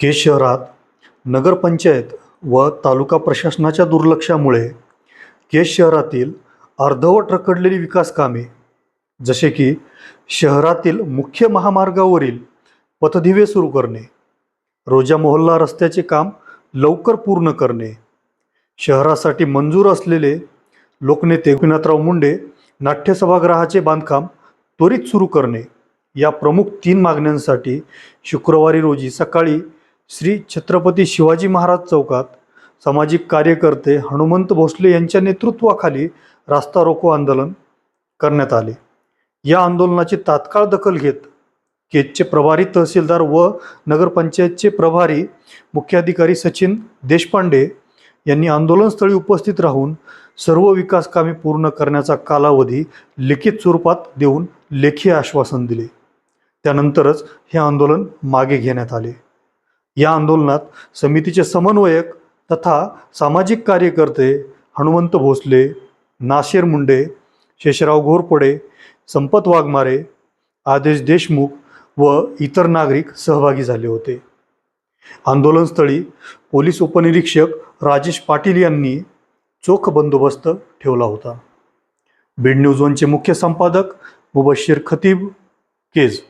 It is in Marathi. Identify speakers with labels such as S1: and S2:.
S1: केज शहरात नगरपंचायत व तालुका प्रशासनाच्या दुर्लक्षामुळे केज शहरातील अर्धवट रखडलेली विकास कामे जसे की शहरातील मुख्य महामार्गावरील पथदिवे सुरू करणे रोजा मोहल्ला रस्त्याचे काम लवकर पूर्ण करणे शहरासाठी मंजूर असलेले लोकनेते गोपीनाथराव मुंडे नाट्य सभागृहाचे बांधकाम त्वरित सुरू करणे या प्रमुख तीन मागण्यांसाठी शुक्रवारी रोजी सकाळी श्री छत्रपती शिवाजी महाराज चौकात सामाजिक कार्यकर्ते हनुमंत भोसले यांच्या नेतृत्वाखाली रास्ता रोको आंदोलन करण्यात आले. या आंदोलनाची तात्काळ दखल घेत केजचे प्रभारी तहसीलदार व नगरपंचायतचे प्रभारी मुख्याधिकारी सचिन देशपांडे यांनी आंदोलनस्थळी उपस्थित राहून सर्व विकास कामे पूर्ण करण्याचा कालावधी लिखित स्वरूपात देऊन लेखी आश्वासन दिले. त्यानंतरच हे आंदोलन मागे घेण्यात आले. या आंदोलनात समितीचे समन्वयक तथा सामाजिक कार्यकर्ते हनुमंत भोसले नाशेर मुंडे शेषराव घोरपडे संपत वाघमारे आदेश देशमुख व इतर नागरिक सहभागी झाले होते. आंदोलनस्थळी पोलीस उपनिरीक्षक राजेश पाटील यांनी चोख बंदोबस्त ठेवला होता. बीड न्यूज वनचे मुख्य संपादक मुबशीर खतीब केज